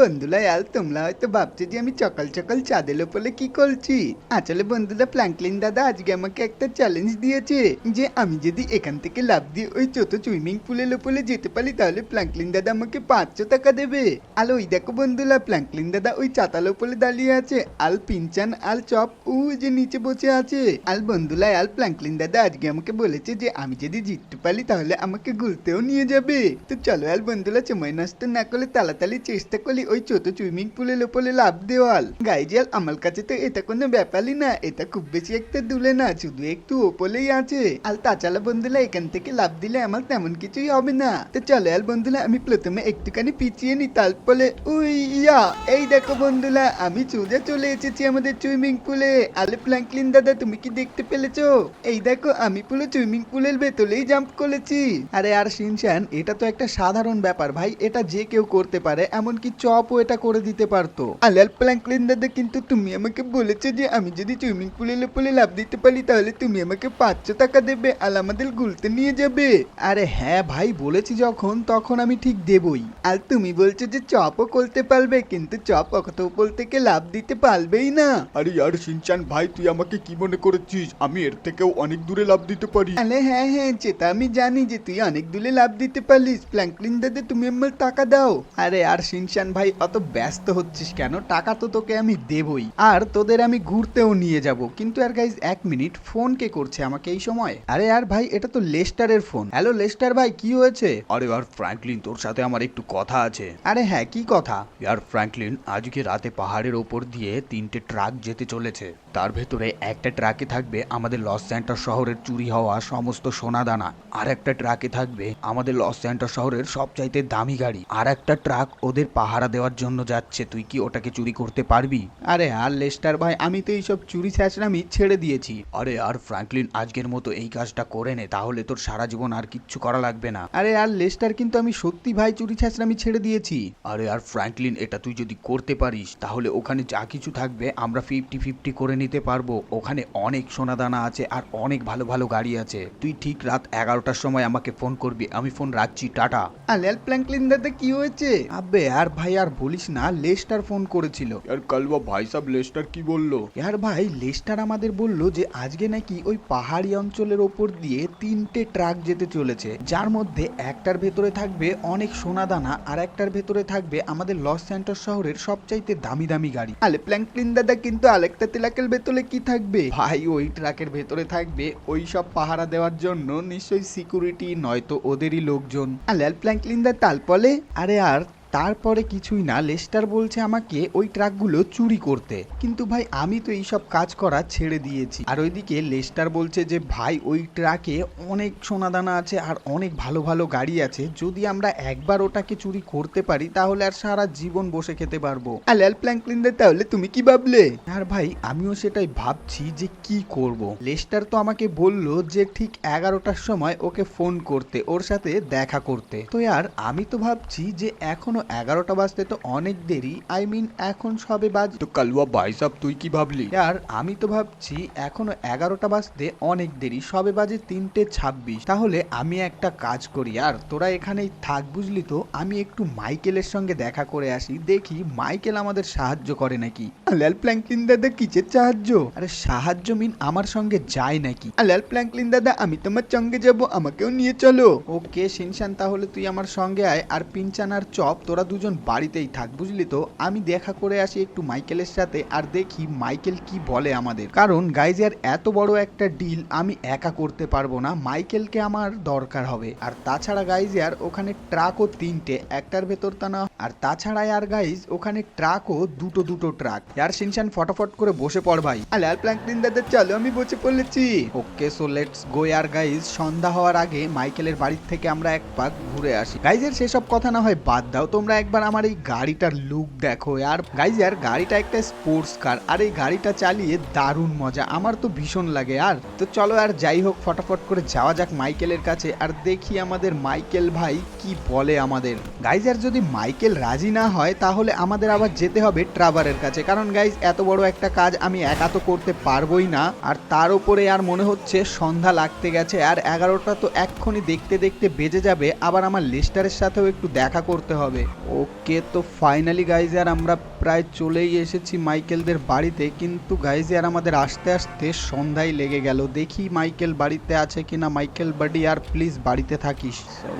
বন্ধুরা, আল তোমরা হয়তো ভাবছ যে আমি সকাল সকাল চাঁদের ওপরে কি করছি? আসলে বন্ধুরা ফ্র্যাঙ্কলিন দাদা আজকে আমাকে একটা চ্যালেঞ্জ দিয়েছে যে আমি যদি এখান থেকে লাভ দিয়ে ওই ছোট সুইমিং পুলের ওপরে যেতে পারি, তাহলে ফ্র্যাঙ্কলিন দাদা আমাকে পাঁচশো টাকা দেবে। আর ওই দেখো বন্ধুরা ফ্র্যাঙ্কলিন দাদা ওই চাতাল ওপরে দাঁড়িয়ে আছে। আল পিনচান, আল চপ ও যে নিচে বসে আছে। আল বন্ধুরা, আল ফ্র্যাঙ্কলিন দাদা আজকে আমাকে বলেছে যে আমি যদি জিততে পারি, তাহলে আমাকে ঘুরতেও নিয়ে যাবে। তো চলো, আল বন্ধুরা, সময় নষ্ট না করলে তাড়াতাড়ি চেষ্টা করি ওই ছোট সুইমিং পুলের ওপরে লাভ দেওয়াল। গাইজাল, আমার কাছে তো এটা কোনো ব্যাপারই না। এটা খুব বেশি একটা দূরে না, শুধু একটু ওপরেই আছে। আর তাছাড়া বন্ধুরা, এখান থেকে লাভ দিলে আমার তেমন কিছুই হবে না। তো চলো আর বন্ধুরা, আমি প্রথমে একটুখানি পিছিয়ে নি, তারপরে উই, ইয়া। এই দেখো বন্ধুরা, আমি সোজা চলে এসেছি আমাদের সুইমিং পুলে। আলে ফ্র্যাঙ্কলিন দাদা, তুমি কি দেখতে পেলেছো? এই দেখো, আমি পুরো সুইমিং পুলের ভেতরেই জাম্প করেছি। আরে আর শিনশান এটা তো একটা সাধারণ ব্যাপার ভাই, এটা যে কেউ করতে পারে, এমনকি চপও এটা করে দিতে পারতো। আলাল ফ্র্যাঙ্কলিন দাদা কিন্তু তুমি আমাকে বলেছ যে আমি যদি সুইমিং পুলের উপরে লাভ দিতে পারি তাহলে তুমি আমাকে পাঁচশো টাকা দেবে আর আমাদের গুলতে নিয়ে যাবে। আরে হ্যাঁ ভাই বলেছি যখন তখন আমি ঠিক দেবই। আর তুমি বলছো যে চপও করতে পারবে কিন্তু চপ অত উপর থেকে লাভ দিতে পারবেই না। আরে ইয়ার সিনচান ভাই তুই আমাকে কি মনে করেছিস? আমি এর থেকেও অনেক দূরে লাভ দিতে পারি। আরে হ্যাঁ হ্যাঁ সেটা আমি জানি যে তুই অনেক দূরে লাভ দিতে পারলিস। ফ্র্যাঙ্কলিন দাদা তুমি আমার টাকা দাও। আরে আর শিনশান ভাই অত ব্যস্ত হচ্ছিস কেন? টাকা তো তোকে আমি দেবই। আর তোদের আমি ঘুরতেও নিয়ে যাব। কিন্তু আর গাইজ এক মিনিট ফোন কে করছে আমাকে এই সময়? আরে আর ভাই এটা তো লেস্টারের ফোন হ্যালো লেস্টার ভাই কি হয়েছে? আরে ইয়ার ফ্র্যাঙ্কলিন তোর সাথে আমার একটু কথা আছে। আরে হ্যাঁ কি কথা? ইয়ার ফ্র্যাঙ্কলিন আজকে রাতে পাহাড়ের ওপর দিয়ে তিনটে ট্রাক যেতে চলেছে। তার ভেতরে একটা ট্রাকে থাকবে আমাদের লস সেন্টার শহরের চুরি হওয়া সমস্ত সোনাদানা। আর একটা ট্রাকে থাকবে আমাদের লস সেন্টার শহরের সবচাইতে দামি গাড়ি। আর একটা ট্রাক ওদের পাহারা দেওয়ার জন্য যাচ্ছে তুই কি ওটাকে চুরি করতে পারবি? আরে আর লেস্টার ভাই আমি তো এইসব চুরি ছ্যাঁচড়ামি ছেড়ে দিয়েছি। আরে আর ফ্র্যাঙ্কলিন আজকের মতো এই কাজটা করে নে তাহলে তোর সারা জীবন আর কিচ্ছু করা লাগবে না। আরে আর লেস্টার কিন্তু আমি সত্যি ভাই চুরি ছ্যাঁচড়ামি ছেড়ে দিয়েছি। আরে আর ফ্র্যাঙ্কলিন এটা তুই যদি করতে পারিস তাহলে ওখানে যা কিছু থাকবে আমরা ফিফটি ফিফটি করে নিতে পারব। ওখানে অনেক সোনাদানা আছে আর অনেক ভালো ভালো গাড়ি আছে। তুই ঠিক রাত এগারোটার সময় আমাকে ফোন করবি আমি ফোন রাখছি টাটা। আলিয়াল প্ল্যাঙ্কলিন দাদা কি হয়েছে? আবে আর ভাই আর আর বলিস না লেস্টার ফোন করেছিল। আর কালবা ভাই সাহেব লেস্টার কি বলল? আর ভাই লেস্টার আমাদের বলল যে আজকে নাকি ওই পাহাড়ি অঞ্চলের ওপর দিয়ে তিনটে ট্রাক যেতে চলেছে। যার মধ্যে একটার ভেতরে থাকবে অনেক সোনা দানা আর একটার ভেতরে থাকবে আমাদের লস সেন্টার শহরের সবচাইতে দামি দামি গাড়ি। আলে প্ল্যাঙ্কলিন দাদা কিন্তু আলেকটা তেলাকের ভেতরে কি থাকবে? ভাই ওই ট্রাকের ভেতরে থাকবে ওই সব পাহারা দেওয়ার জন্য নিশ্চয়ই সিকিউরিটি নয়তো ওদেরই লোকজন। আলে প্ল্যাঙ্কলিন দা তালপলে আরে আর তারপরে কিছুই না, লেস্টার বলছে আমাকে ওই ট্রাকগুলো চুরি করতে। কিন্তু ভাই, আমি তো এইসব কাজ করা ছেড়ে দিয়েছি। আর ওইদিকে লেস্টার বলছে যে, ভাই, ওই ট্রাকে অনেক সোনাদানা আছে আর অনেক ভালো ভালো গাড়ি আছে। যদি আমরা একবার ওটাকে চুরি করতে পারি, তাহলে আর সারা জীবন বসে খেতে পারব। প্ল্যাঙ্কলিন তাহলে তুমি কি ভাবলে? আর ভাই, আমিও সেটাই ভাবছি যে, কি করব? লেস্টার তো আমাকে বলল যে, ঠিক এগারোটার সময় ওকে ফোন করতে, ওর সাথে দেখা করতে। তো আর আমি তো ভাবছি যে, এখনও এগারোটা বাজতে তো অনেক দেরি। আই মিন এখন সবে বাজ তো কালুয়া ভাইসাব তুই কি ভাবলি? আর আমি তো ভাবছি এখনও এগারোটা বাজতে অনেক দেরি সবে বাজে তিনটে ছাব্বিশ। তাহলে আমি একটা কাজ করি আর তোরা এখানেই থাক বুঝলি তো? আমি একটু মাইকেলের সঙ্গে দেখা করে আসি দেখি মাইকেল আমাদের সাহায্য করে নাকি। ল্যাল প্ল্যাঙ্কলিন দাদা কিসের সাহায্য? আরে সাহায্য মিন আমার সঙ্গে যায় নাকি? ল্যাল প্ল্যাঙ্কলিন দাদা আমি তোমার সঙ্গে যাব আমাকেও নিয়ে চলো। ওকে শিনশান তাহলে তুই আমার সঙ্গে আয় আর পিনচান আর চপ তোরা দুজন বাড়িতেই থাক, বুঝলি তো? আমি দেখা করে আসি একটু মাইকেলের সাথে আর দেখি মাইকেল কি বলে আমাদের। কারণ গাইজের এত বড় একটা ডিল আমি একা করতে পারব না, মাইকেলকে আমার দরকার হবে। আর তাছাড়া গাইজিয়ার ওখানে ট্রাকও তিনটে, একটার ভেতর তা না। আর তাছাড়া আর গাইজ ওখানে ট্রাকও দুটো দুটো ট্রাক আর শিনশান ফটাফট করে বসে পড় ভাই। আলাল প্ল্যাঙ্কলিন দাদা চলো, আমি বসে পড়েছি। ওকে সো লেটস গো আর গাইজ সন্ধ্যা হওয়ার আগে মাইকেলের বাড়ির থেকে আমরা এক পাক ঘুরে আসি। গাইজের সেসব কথা না হয় বাদ দাও। তোমরা একবার আমার এই গাড়িটার লুক দেখো। আর গাইজ আর গাড়িটা একটা স্পোর্টস কার আর এই গাড়িটা চালিয়ে দারুণ মজা। আমার তো ভীষণ লাগে। আর তো চলো, আর যাই হোক, ফটাফট করে যাওয়া যাক মাইকেলের কাছে, আর দেখি আমাদের মাইকেল ভাই কি বলে আমাদের। গাইজ আর যদি মাইকেল রাজি না হয়, তাহলে আমাদের আবার যেতে হবে ট্রাভারের কাছে। কারণ গাইজ এত বড় একটা কাজ আমি একা তো করতে পারবোই না। আর তার উপরে আর মনে হচ্ছে সন্ধ্যা লাগতে গেছে, আর এগারোটা তো এক্ষুনি দেখতে দেখতে বেজে যাবে। আবার আমার লিস্টারের সাথেও একটু দেখা করতে হবে। ওকে তো ফাইনালি গাইজ আর আমরা প্রায় চলেই এসেছি মাইকেলদের বাড়িতে কিন্তু গাইজ আর আমাদের আসতে আসতে সন্ধ্যায় লেগে গেল। দেখি মাইকেল বাড়িতে আছে কিনা। মাইকেল বাড়ি আর প্লিজ বাড়িতে থাকিস।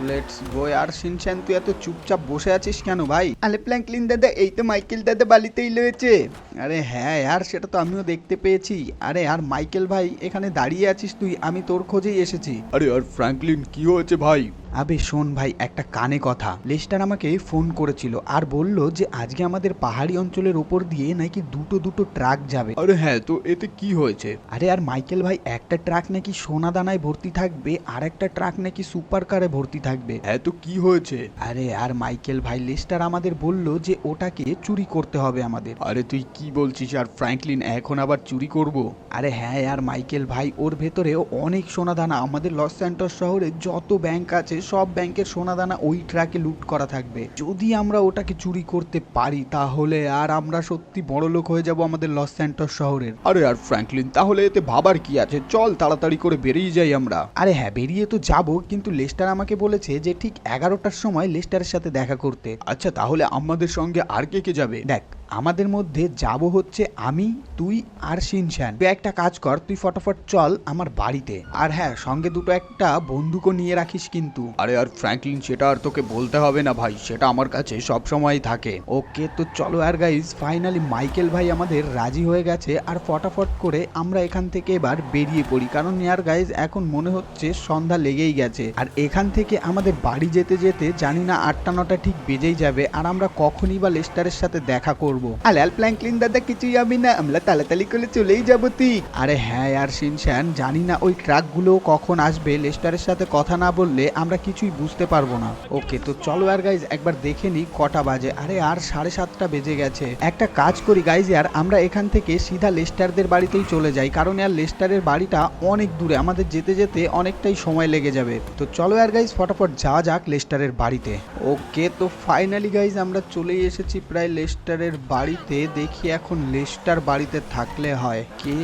লেটস গো আর সিনচ্যান তুই এত চুপচাপ বসে আছিস কেন ভাই? আলে প্ল্যাঙ্কলিন দাদা এই তো মাইকেল দাদা বাড়িতেই রয়েছে। আরে হ্যাঁ আর সেটা তো আমিও দেখতে পেয়েছি। আরে আর মাইকেল ভাই এখানে দাঁড়িয়ে আছিস তুই? আমি তোর খোঁজেই এসেছি। আরে আর ফ্র্যাঙ্কলিন কি হয়েছে ভাই? আবে শোন ভাই একটা কানে কথা। লেস্টার আমাকে ফোন করেছিল আর বলল যে আজকে আমাদের পাহাড়ি অঞ্চলের ওপর দিয়ে নাকি দুটো দুটো ট্রাক যাবে। আরে হ্যাঁ তো এতে কি হয়েছে? আরে আর মাইকেল ভাই একটা ট্রাক নাকি সোনা দানায় ভর্তি থাকবে আর একটা ট্রাক নাকি সুপার কারে ভর্তি থাকবে। হ্যাঁ তো কি হয়েছে? আরে আর মাইকেল ভাই লেস্টার আমাদের বলল যে ওটাকে চুরি করতে হবে আমাদের। আরে তুই কি বলছিস আর ফ্র্যাঙ্কলিন এখন আবার চুরি করব? আরে হ্যাঁ আর মাইকেল ভাই ওর ভেতরেও অনেক সোনাদানা। আমাদের লস স্যান্টাস শহরে যত ব্যাংক আছে সব ব্যাংকের সোনাদানা ওই ট্রাকে লুট করা থাকবে। যদি আমরা ওটাকে চুরি করতে পারি তাহলে আর আমরা সত্যি বড় লোক হয়ে যাব আমাদের লস স্যান্টস শহরের। আরে আর ফ্র্যাঙ্কলিন তাহলে এতে ভাবার কি আছে? চল তাড়াতাড়ি করে বেরিয়ে যাই আমরা। আরে হ্যাঁ বেরিয়ে তো যাব কিন্তু লেস্টার আমাকে বলেছে যে ঠিক এগারোটার সময় লেস্টারের সাথে দেখা করতে। আচ্ছা তাহলে আমাদের সঙ্গে আর কে কে যাবে? দেখ আমাদের মধ্যে যাব হচ্ছে আমি তুই আর শিনশান। তুই একটা কাজ কর তুই ফটাফট চল আমার বাড়িতে। আর হ্যাঁ সঙ্গে দুটো একটা বন্দুকও নিয়ে রাখিস কিন্তু। আরে আর ফ্র্যাঙ্কলিন সেটা আর তোকে বলতে হবে না ভাই সেটা আমার কাছে সব সময় থাকে। ওকে তো চলো আর গাইজ ফাইনালি মাইকেল ভাই আমাদের রাজি হয়ে গেছে আর ফটাফট করে আমরা এখান থেকে এবার বেরিয়ে পড়ি। কারণ ইয়ার গাইজ এখন মনে হচ্ছে সন্ধ্যা লেগেই গেছে। আর এখান থেকে আমাদের বাড়ি যেতে যেতে জানি না আটটা নটা ঠিক বেজেই যাবে আর আমরা কখনই বা লেস্টারের সাথে দেখা করব আর অ্যাল প্ল্যাঙ্কলিন দাদা, কিছুই আমি না। আমরা তাড়াতাড়ি করে চলেই যাব তুই আরে হ্যাঁ আর শিনশ্যান জানি না ওই ট্রাকগুলো কখন আসবে। লেস্টারের সাথে কথা না বললে আমরা কিছুই বুঝতে পারব না। ওকে, তো চলো আর গাইজ একবার দেখে নি কটা বাজে। আরে আর সাড়ে সাতটা বেজে গেছে। একটা কাজ করি গাইজ আর আমরা এখান থেকে সিধা লেস্টারদের বাড়িতেই চলে যাই। কারণ আর লেস্টারের বাড়িটা অনেক দূরে। আমাদের যেতে যেতে অনেকটাই সময় লেগে যাবে। তো চলো আর গাইজ ফটাফট যাওয়া যাক লেস্টারের বাড়িতে। ওকে, তো ফাইনালি গাইজ আমরা চলেই এসেছি প্রায় লেস্টারের বাড়িতে দেখি এখন লেস্টার বাড়িতে থাকলে হয়। কে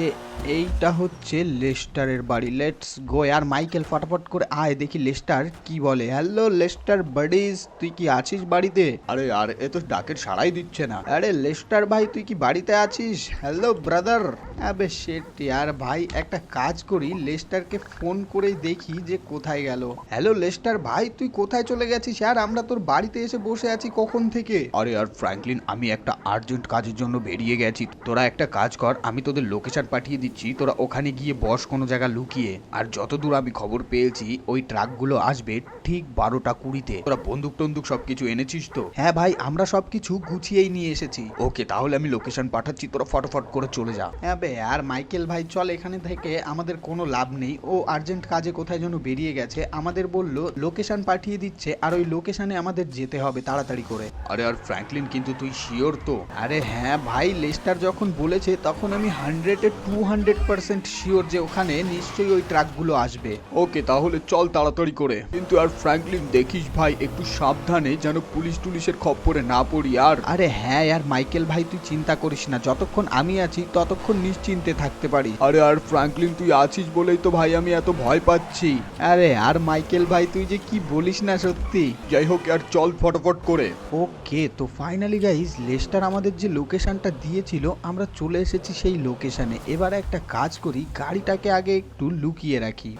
এইটা হচ্ছে লেস্টারের বাড়ি। লেটস গো আর মাইকেল ফটাফট করে আয় দেখি লেস্টার কি বলে। হ্যালো লেস্টার বাডিজ তুই কি আছিস বাড়িতে? আরে আর এ তো ডাকের সাড়াই দিচ্ছে না। আরে লেস্টার ভাই তুই কি বাড়িতে আছিস? হ্যালো ব্রাদার আবে শেট আর ভাই একটা কাজ করি। লেস্টারকে ফোন করেই দেখি যে কোথায় গেল। হ্যালো লেস্টার ভাই তুই কোথায় চলে গেছিস? আর আমরা তোর বাড়িতে এসে বসে আছি কখন থেকে? আরে আর ফ্র্যাঙ্কলিন আমি একটা আর্জেন্ট কাজের জন্য বেরিয়ে গেছি। তোরা একটা কাজ কর আমি তোদের লোকেশন পাঠিয়ে দিচ্ছি। তোরা ওখানে গিয়ে বস কোনো জায়গা লুকিয়ে। আর যতদূর আমি খবর পেয়েছি ওই ট্রাকগুলো আসবে ঠিক বারোটা কুড়িতে। তোরা বন্দুক টন্দুক সবকিছু এনেছিস তো? হ্যাঁ ভাই আমরা সবকিছু গুছিয়েই নিয়ে এসেছি। ওকে তাহলে আমি লোকেশন পাঠাচ্ছি তোরা ফটাফট করে চলে যা। হ্যাঁ বে আর মাইকেল ভাই চল এখানে থেকে আমাদের কোনো লাভ নেই। ও আর্জেন্ট কাজে কোথায় যেন বেরিয়ে গেছে আমাদের বলল লোকেশন পাঠিয়ে দিচ্ছে আর ওই লোকেশনে আমাদের যেতে হবে তাড়াতাড়ি করে। আরে আর ফ্র্যাঙ্কলিন কিন্তু তুই শিওর তো? আরে হ্যাঁ ভাই লেস্টার যখন বলেছে তখন আমি হান্ড্রেডে টু হান্ড্রেড পার্সেন্ট শিওর যে ওখানে নিশ্চয়ই ওই ট্রাকগুলো আসবে। ওকে তাহলে চল তাড়াতাড়ি করে। কিন্তু আর ফ্র্যাঙ্কলিন দেখিস ভাই একটু সাবধানে যেন পুলিশ টুলিশের খপ্পরে না পড়ি আর আরে হ্যাঁ আর মাইকেল ভাই তুই চিন্তা করিস না। যতক্ষণ আমি আছি ততক্ষণ নিশ্চিন্তে থাকতে পারি। আরে আর ফ্র্যাঙ্কলিন তুই আছিস বলেই তো ভাই আমি এত ভয় পাচ্ছি। আরে আর মাইকেল ভাই তুই যে কি বলিস না সত্যি? যাই হোক আর চল ফটাফট করে। ওকে তো ফাইনালি গাইজ লেস্টার আমাদের যে লোকেশনটা দিয়েছিল আমরা চলে এসেছি সেই লোকেশনে এবার একটা কাজ করি, গাড়িটাকে আগে একটু লুকিয়ে রাখি।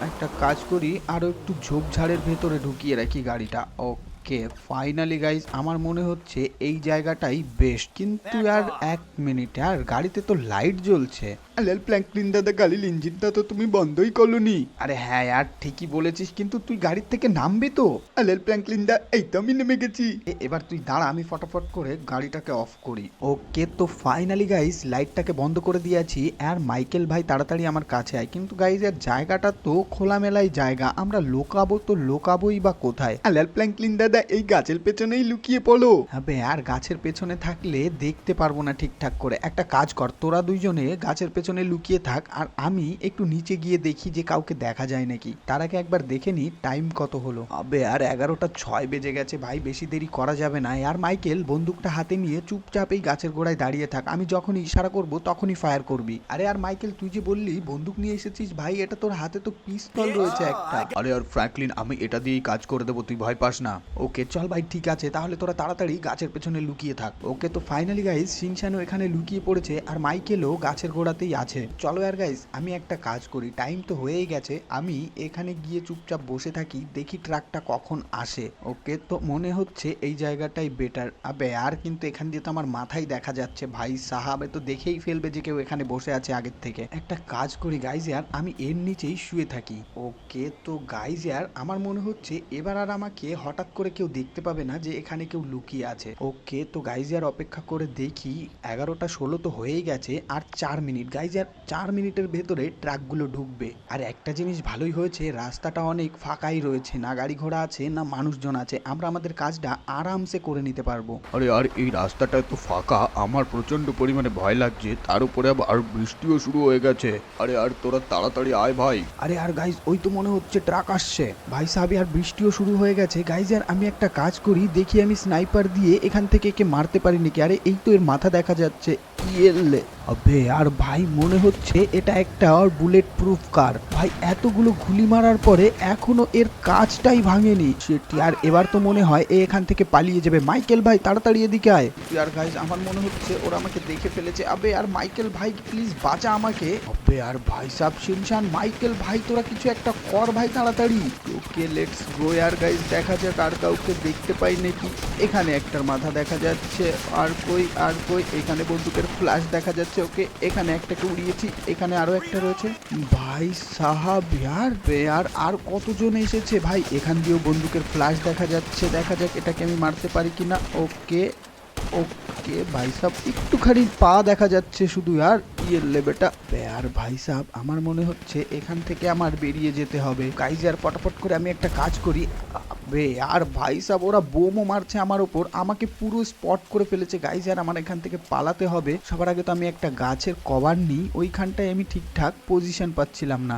একটা কাজ করি, আরও একটু ঝোপঝাড়ের ভেতরে ঢুকিয়ে রাখি গাড়িটা। ওকে। ফাইনালি গাইজ আমার মনে হচ্ছে এই জায়গাটাই বেস্ট কিন্তু আর এক মিনিট আর গাড়িতে তো লাইট জ্বলছে। আলেল প্ল্যাঙ্কলিন দাদা গাড়ির ইঞ্জিনটা তো তুমি বন্ধই করলনি আরে হ্যাঁ আর ঠিকই বলেছিস কিন্তু তুই গাড়ির থেকে নামবি তো। আলেল প্ল্যাঙ্কলিন দা এই তো আমি নেমে গেছি। এবার তুই দাঁড়া আমি ফটাফট করে গাড়িটাকে অফ করি। ওকে তো ফাইনালি গাইস লাইটটাকে বন্ধ করে দিয়েছি আর মাইকেল ভাই তাড়াতাড়ি আমার কাছে আয়। কিন্তু গাইজ এর জায়গাটা তো খোলামেলাই জায়গা। আমরা লোকাবো তো লোকাবোই বা কোথায়? আলেল প্ল্যাঙ্কলিন দাদা এই গাছের পেছনেই লুকিয়ে পড়ো। হবে আর গাছের পেছনে থাকলে দেখতে পারব না ঠিকঠাক করে। একটা কাজ কর তোরা দুইজনে গাছের পেছনে লুকিয়ে থাক আর আমি একটু নিচে গিয়ে দেখি যে কাউকে দেখা যায় নাকি। তার আগে একবার দেখে নি টাইম কত হলো। আবে আর এগারোটা ছয় বেজে গেছে ভাই বেশি দেরি করা যাবে না। আর মাইকেল বন্দুকটা হাতে নিয়ে চুপচাপ এই গাছের গোড়ায় দাঁড়িয়ে থাক। আমি যখনই ইশারা করব তখনই ফায়ার করবি। আরে আর মাইকেল তুই যে বললি বন্দুক নিয়ে এসেছিস ভাই এটা তোর হাতে তো পিস্তল রয়েছে একটা। আরে আর ফ্র্যাঙ্কলিন আমি এটা দিয়েই কাজ করে দেবো তুই ভয় পাস না। ওকে, চল ভাই, ঠিক আছে, তাহলে তোরা তাড়াতাড়ি গাছের পেছনে লুকিয়ে থাক। ওকে, তো ফাইনালি গাইজ সিনশানও এখানে লুকিয়ে পড়েছে আর মাইকেলও গাছের গোড়াতেই আছে। চলো আর গাইজ আমি একটা কাজ করি টাইম তো হয়েই গেছে, আমি এখানে গিয়ে চুপচাপ বসে থাকি, দেখি ট্রাকটা কখন আসে। ওকে, তো মনে হচ্ছে এই জায়গাটাই বেটার আবে আর, কিন্তু এখান দিয়ে তো আমার মাথায় দেখা যাচ্ছে, ভাই সাহাবে তো দেখেই ফেলবে যে কেউ এখানে বসে আছে আগের থেকে। একটা কাজ করি গাইজ ইয়ার আমি এর নিচেই শুয়ে থাকি। ওকে, তো গাইজ ইয়ার আমার মনে হচ্ছে এবার আর আমাকে হঠাৎ করে কেউ দেখতে পাবে না যে এখানে কেউ লুকিয়ে আছে। ওকে তো গাইজ ইয়ার অপেক্ষা করে দেখি এগারোটা ষোলো তো হয়েই গেছে আর চার মিনিট। গাইজ ইয়ার চার মিনিটের ভেতরে ট্রাকগুলো ঢুকবে। আর একটা জিনিস ভালোই হয়েছে রাস্তাটা অনেক ফাঁকাই রয়েছে না গাড়ি ঘোড়া আছে না মানুষজন আছে। আমরা আমাদের কাজটা আরামসে করে নিতে পারব। আরে আর এই রাস্তাটা তো ফাঁকা আমার প্রচণ্ড পরিমাণে ভয় লাগছে তার উপরে আবার বৃষ্টিও শুরু হয়ে গেছে। আরে আর তোরা তাড়াতাড়ি আয় ভাই। আরে আর গাইজ ওই তো মনে হচ্ছে ট্রাক আসছে। ভাই সাহেব আর বৃষ্টিও শুরু হয়ে গেছে। গাইজ আর আমি একটা কাজ করি, দেখি আমি স্নাইপার দিয়ে এখান থেকে একে মারতে পারি নাকি। আরে, এই তো এর মাথা দেখা যাচ্ছে। ইয়েলে। আবে, আর ভাই, মনে হচ্ছে এটা একটা বুলেট প্রুফ কার ভাই, এতগুলো গুলি মারার পরে এখনও এর কাজটাই ভাঙেনি। সেটি আর এবার তো মনে হয় এ এখান থেকে পালিয়ে যাবে। মাইকেল ভাই, তাড়াতাড়ি এদিকে আয়। তুই আর গাইজ আমার মনে হচ্ছে ওরা আমাকে দেখে ফেলেছে। আবে, আর মাইকেল ভাই প্লিজ বাঁচা আমাকে। আবে, আর ভাই সাব শিনশান, মাইকেল ভাই, তোরা কিছু একটা কর ভাই তাড়াতাড়ি। ওকে লেটস গো আর গাইজ দেখা যাক আর কাউকে দেখতে পাই নাকি? এখানে একটার মাথা দেখা যাচ্ছে, আর কই আর কই, এখানে বন্দুকের ফ্ল্যাশ দেখা যাচ্ছে, ওকে, এখানে একটাকে উড়িয়েছি, এখানে আরও একটা রয়েছে। ভাই সাহাব ইয়ার আর আর কতজন এসেছে? ভাই, এখান দিয়েও বন্দুকের ফ্ল্যাশ দেখা যাচ্ছে, দেখা যাক এটাকে আমি মারতে পারি কিনা। ওকে ওকে, ভাই সাহেব একটুখানি পা দেখা যাচ্ছে শুধু আর ইয়ের লেবেটা আর ভাই সাহেব আমার মনে হচ্ছে এখান থেকে আমার বেরিয়ে যেতে হবে। গাইজার পটাপট করে আমি একটা কাজ করি। বে, আর ভাই সাহ ওরা বোমও মারছে আমার উপর। আমাকে পুরো স্পট করে ফেলেছে। গাইজার আমার এখান থেকে পালাতে হবে। সবার আগে তো আমি একটা গাছের কভার নিই। ওইখানটায় আমি ঠিকঠাক পজিশন পাচ্ছিলাম না।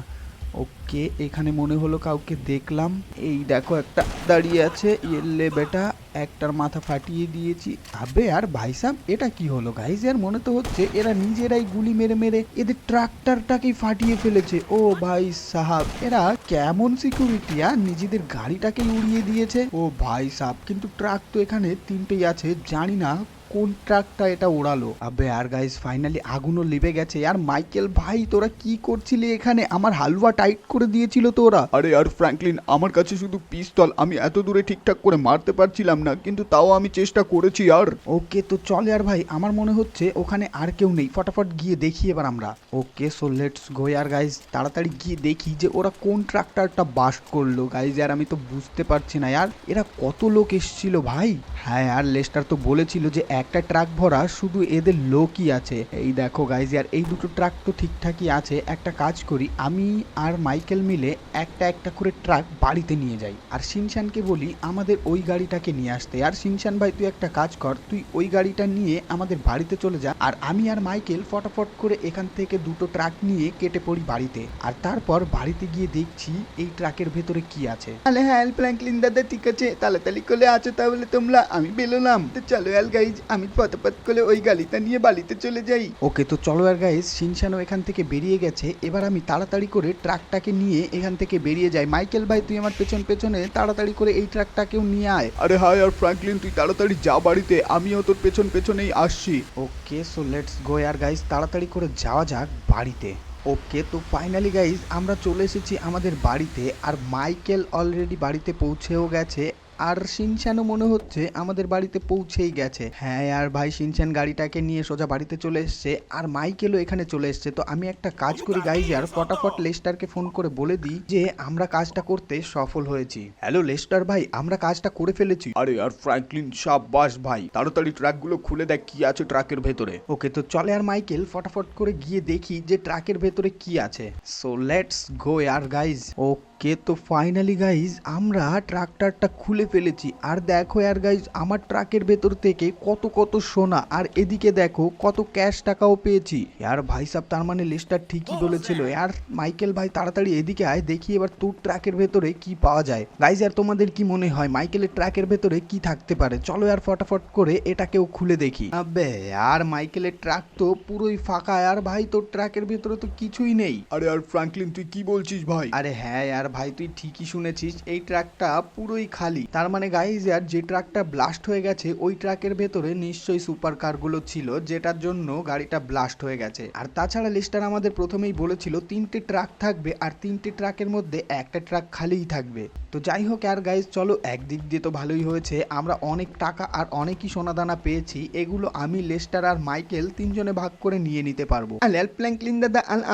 ওকে, এখানে মনে হলো কাউকে দেখলাম। এই দেখো একটা দাঁড়িয়ে আছে ইয়েলে বেটা, একটার মাথা ফাটিয়ে দিয়েছি। আবে আর ভাই এটা কি হলো গাইজ আর মনে তো হচ্ছে এরা নিজেরাই গুলি মেরে মেরে এদের ট্রাক্টরটাকেই ফাটিয়ে ফেলেছে। ও ভাই সাহাব, এরা কেমন সিকিউরিটি আর নিজেদের গাড়িটাকেই উড়িয়ে দিয়েছে। ও ভাই সাহাব কিন্তু ট্রাক তো এখানে তিনটেই আছে, জানি না কোন ট্রাকটা এটা ওড়ালো? আবে আর গাইস ফাইনালি আগুনও লেবে গেছে। আর মাইকেল ভাই তোরা কি করছিলি এখানে? আমার হালুয়া টাইট করে দিয়েছিল তোরা। আরে আর ফ্র্যাঙ্কলিন আমার কাছে শুধু পিস্তল। আমি এত দূরে ঠিকঠাক করে মারতে পারছিলাম না কিন্তু তাও আমি চেষ্টা করেছি আর। ওকে তো চলে আর ভাই আমার মনে হচ্ছে ওখানে আর কেউ নেই। ফটাফট গিয়ে দেখি এবার আমরা। ওকে সো লেটস গো আর গাইজ তাড়াতাড়ি গিয়ে দেখি যে ওরা কোন ট্রাক্টরটা বাস্ট করল। গাইজ আর আমি তো বুঝতে পারছি না। আর এরা কত লোক এসেছিল ভাই? হ্যাঁ আর লেস্টার তো বলেছিল যে একটা ট্রাক ভরা শুধু এদের লোকই আছে। এই দেখো গাইজ আর এই দুটো ট্রাক তো ঠিকঠাকই আছে। একটা কাজ করি, আমি আর মাইকেল মিলে একটা একটা করে ট্রাক বাড়িতে নিয়ে যাই। আর শিনশানকে বলি, আমাদের ওই গাড়িটাকে নিয়ে আসতে। আর শিনশান ভাই, তুই একটা কাজ কর, তুই ওই গাড়িটা নিয়ে আমাদের বাড়িতে চলে যা। আর আমি আর মাইকেল ফটাফট করে এখান থেকে দুটো ট্রাক নিয়ে কেটে পড়ি বাড়িতে। আর তারপর বাড়িতে গিয়ে দেখছি এই ট্রাকের ভেতরে কি আছে। তাহলে হ্যাঁ ফ্র্যাঙ্কলিন দাদা ঠিক আছে। তাড়াতাড়ি করে আছো তাহলে তোমরা, আমি বেরোলাম। তো চলো অ্যাল গাইজ আমি পতপত করে ওই গাড়িটা নিয়ে বাড়িতে চলে যাই। ওকে তো চলো আর গাইজ শিনশানও এখান থেকে বেরিয়ে গেছে। এবার আমি তাড়াতাড়ি করে ট্রাকটাকে নিয়ে এখান থেকে বেরিয়ে যাই। মাইকেল ভাই তুই আমার পেছন পেছনে তাড়াতাড়ি করে এই ট্রাকটাকেও নিয়ে আয়। আরে হাই আর ফ্র্যাঙ্কলিন তুই তাড়াতাড়ি যা বাড়িতে আমিও তোর পেছন পেছনেই আসছি। ওকে সো লেটস গো আর গাইজ তাড়াতাড়ি করে যাওয়া যাক বাড়িতে। ওকে তো ফাইনালি গাইজ আমরা চলে এসেছি আমাদের বাড়িতে। আর মাইকেল অলরেডি বাড়িতে পৌঁছেও গেছে। আর শিনশানও মনে হচ্ছে আমাদের বাড়িতে পৌঁছেই গেছে। হ্যাঁ আর ভাই শিনশান গাড়িটাকে নিয়ে সোজা বাড়িতে চলে এসছে আর মাইকেলও এখানে চলে এসছে। তো আমি একটা কাজ করি গাইজ আর ফটাফট লেস্টারকে ফোন করে বলে দিই যে আমরা কাজটা করতে সফল হয়েছি। হ্যালো লেস্টার ভাই আমরা কাজটা করে ফেলেছি। আরে আর ফ্র্যাঙ্কলিন সাব্বাস ভাই তাড়াতাড়ি ট্রাকগুলো খুলে দেখ কি আছে ট্রাকের ভেতরে। ওকে তো চলে আর মাইকেল ফটাফট করে গিয়ে দেখি যে ট্রাকের ভেতরে কি আছে। সো লেটস গো আর গাইজ ওকে তো ফাইনালি গাইজ আমরা ট্রাক্টরটা খুলে ফেলেছি। আর দেখো আর গাইজ আমার ট্রাকের ভেতর থেকে কত কত সোনা আর এদিকে দেখো কত ক্যাশ টাকাও পেয়েছি। আর ভাই সাহেব তার মানে লিস্টার ঠিকই বলেছিল আর মাইকেল ভাই তাড়াতাড়ি এদিকে আয় দেখি এবার তোর ট্রাকের ভেতরে কি পাওয়া যায়। গাইজ আর তোমাদের কি মনে হয় মাইকেলের ট্রাকের ভেতরে কি থাকতে পারে? চলো আর ফটাফট করে এটাকেও খুলে দেখি। আবে আর মাইকেলের ট্রাক তো পুরোই ফাঁকা আর ভাই তোর ট্রাকের ভেতরে তো কিছুই নেই। আরে আর ফ্র্যাঙ্কলিন তুই কি বলছিস ভাই? আরে হ্যাঁ আর ভাই, তুই ঠিকই শুনেছিস, এই ট্রাকটা পুরোই খালি। তার মানে গাইজ আর যে ট্রাকটা ব্লাস্ট হয়ে গেছে, ওই ট্রাকের ভেতরে নিশ্চয়ই সুপার কারগুলো ছিল, যেটার জন্য গাড়িটা ব্লাস্ট হয়ে গেছে। আর তাছাড়া লিস্টার আমাদের প্রথমেই বলেছিল, তিনটে ট্রাক থাকবে, আর তিনটে ট্রাকের মধ্যে একটা ট্রাক খালিই থাকবে। তো যাই হোক, আর গাইজ চলো একদিক দিয়ে তো ভালোই হয়েছে। আমরা অনেক টাকা আর অনেকই সোনাদানা পেয়েছি, এগুলো আমি লেস্টার আর মাইকেল তিনজনে ভাগ করে নিয়ে নিতে পারব। আল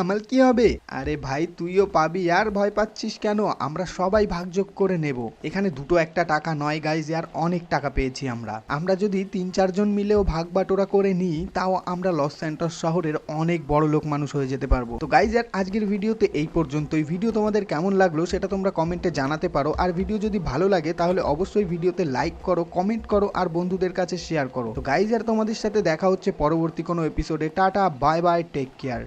আমাল কি হবে? আরে ভাই, তুইও পাবি, আর ভয় পাচ্ছিস কেন আমরা সবাই ভাগযোগ করে নেব? এখানে দুটো একটা টাকা নয় গাইজ আর অনেক টাকা পেয়েছি আমরা। আমরা যদি তিন চারজন মিলেও ভাগ বাটোরা করে নিই, তাও আমরা লস স্যান্টস শহরের অনেক বড় লোক মানুষ হয়ে যেতে পারব। তো গাইজ আর আজকের ভিডিওতে এই পর্যন্তই। ভিডিও তোমাদের কেমন লাগল সেটা তোমরা কমেন্টে জানাতে পারো। আর ভিডিও যদি ভালো লাগে, তাহলে অবশ্যই ভিডিওতে লাইক করো কমেন্ট করো, আর বন্ধুদের কাছে শেয়ার করো। তো গাইজ আর তোমাদের সাথে দেখা হচ্ছে পরবর্তী কোনো এপিসোডে ta-ta bye bye take care